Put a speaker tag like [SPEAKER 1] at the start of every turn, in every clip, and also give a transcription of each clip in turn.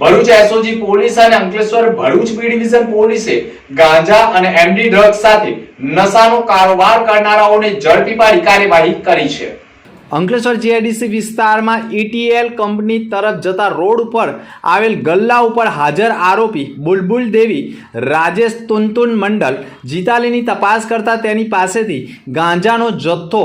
[SPEAKER 1] Bharuch SOG police અને Ankleshwar Bharuch B division પોલીસે ગાંજા અને એમડી ડ્રગ્સ સાથે નશાનો કારોબાર કરનારાઓને ઝડપી પાડી કાર્યવાહી કરી છે. અંકલેશ્વર જીઆઈડીસી વિસ્તારમાં ઈટીએલ કંપની તરફ જતા રોડ ઉપર આવેલ ગલ્લા ઉપર હાજર આરોપી બુલબુલ દેવી, રાજેશ તુનતુન મંડલ જીતાલીની તપાસ કરતા તેની પાસેથી ગાંજાનો જથ્થો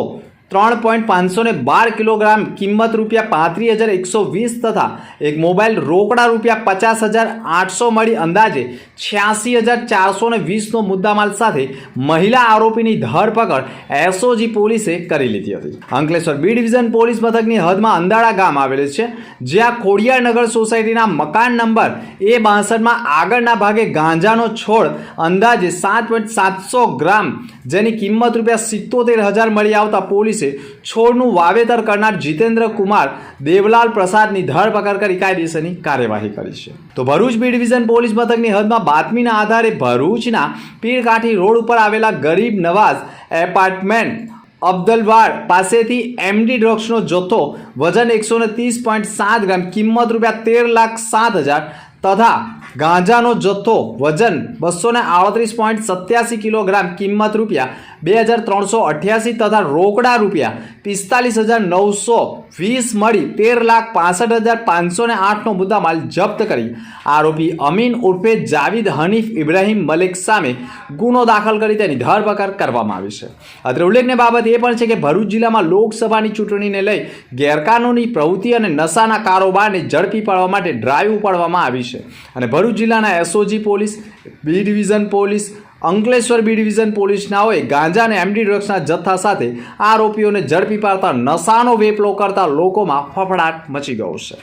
[SPEAKER 1] ત્રણ પોઈન્ટ પાંચસો ને બાર કિલોગ્રામ કિંમત રૂપિયા પાંત્રીસ હજાર એકસો વીસ તથા એક મોબાઈલ રોકડા રૂપિયા પચાસ હજાર આઠસો મળી અંદાજે છ્યાસી હજાર ચારસો ને વીસનો મુદ્દામાલ સાથે મહિલા આરોપીની ધરપકડ એસઓજી પોલીસે કરી લીધી હતી. અંકલેશ્વર બી ડિવિઝન પોલીસ મથકની હદમાં અંદાળા ગામ આવેલ છે, જ્યાં ખોડિયારનગર સોસાયટીના મકાન નંબર એ બાસઠમાં આગળના ભાગે ગાંજાનો છોડ અંદાજે સાત પોઈન્ટ સાતસો ગ્રામ, જેની કિંમત રૂપિયા સિત્તોતેર હજાર મળી આવતા પોલીસે છોડનું વાવેતર કરનાર જીતેન્દ્ર કુમાર દેવલાલ પ્રસાદની ધરપકડ કરી કાયદેસરની કાર્યવાહી કરી છે. તો ભરૂચ બી ડિવિઝન પોલીસ મથકની હદમાં બાતમીના આધારે ભરૂચના પીરકાઠી રોડ ઉપર આવેલા ગરીબ નવાઝ એપાર્ટમેન્ટ અબ્દલવાડ પાસેથી એમડી ડ્રગ્સનો જથ્થો વજન એકસો ને ત્રીસ પોઈન્ટ સાત ગ્રામ, કિંમત રૂપિયા તેર લાખ સાત હજાર તથા ગાંજાનો જથ્થો વજન બસો ને આડત્રીસ પોઈન્ટ સત્યાસી કિલોગ્રામ કિંમત રૂપિયા, બે હજાર ત્રણસો અઠ્યાસી તથા રોકડા રૂપિયા પિસ્તાલીસ હજાર નવસો વીસ મળી તેર લાખ પાસઠ હજાર પાંચસો ને આઠનો મુદ્દામાલ જપ્ત કરી. આરોપી અમીન ઉર્ફે જાવિદ હનીફ ઇબ્રાહીમ મલિક સામે ગુનો દાખલ કરી તેની ધરપકડ કરવામાં આવી છે. અત્રે ઉલ્લેખનીય બાબત એ પણ છે કે ભરૂચ જિલ્લામાં લોકસભાની ચૂંટણીને લઈ ગેરકાનૂની પ્રવૃત્તિ અને નશાના કારોબારને ઝડપી પાડવા માટે ડ્રાઈવ ઉપાડવામાં આવી છે અને ભરૂચ જિલ્લાના SOG police B division police, Ankleshwar B division પોલીસનાઓએ ગાંજા અને એમડી ડ્રગ્સના જથ્થા સાથે આરોપીઓને ઝડપી પાડતા નશાનો વેપલો કરતા લોકોમાં ફફડાટ મચી ગયો છે.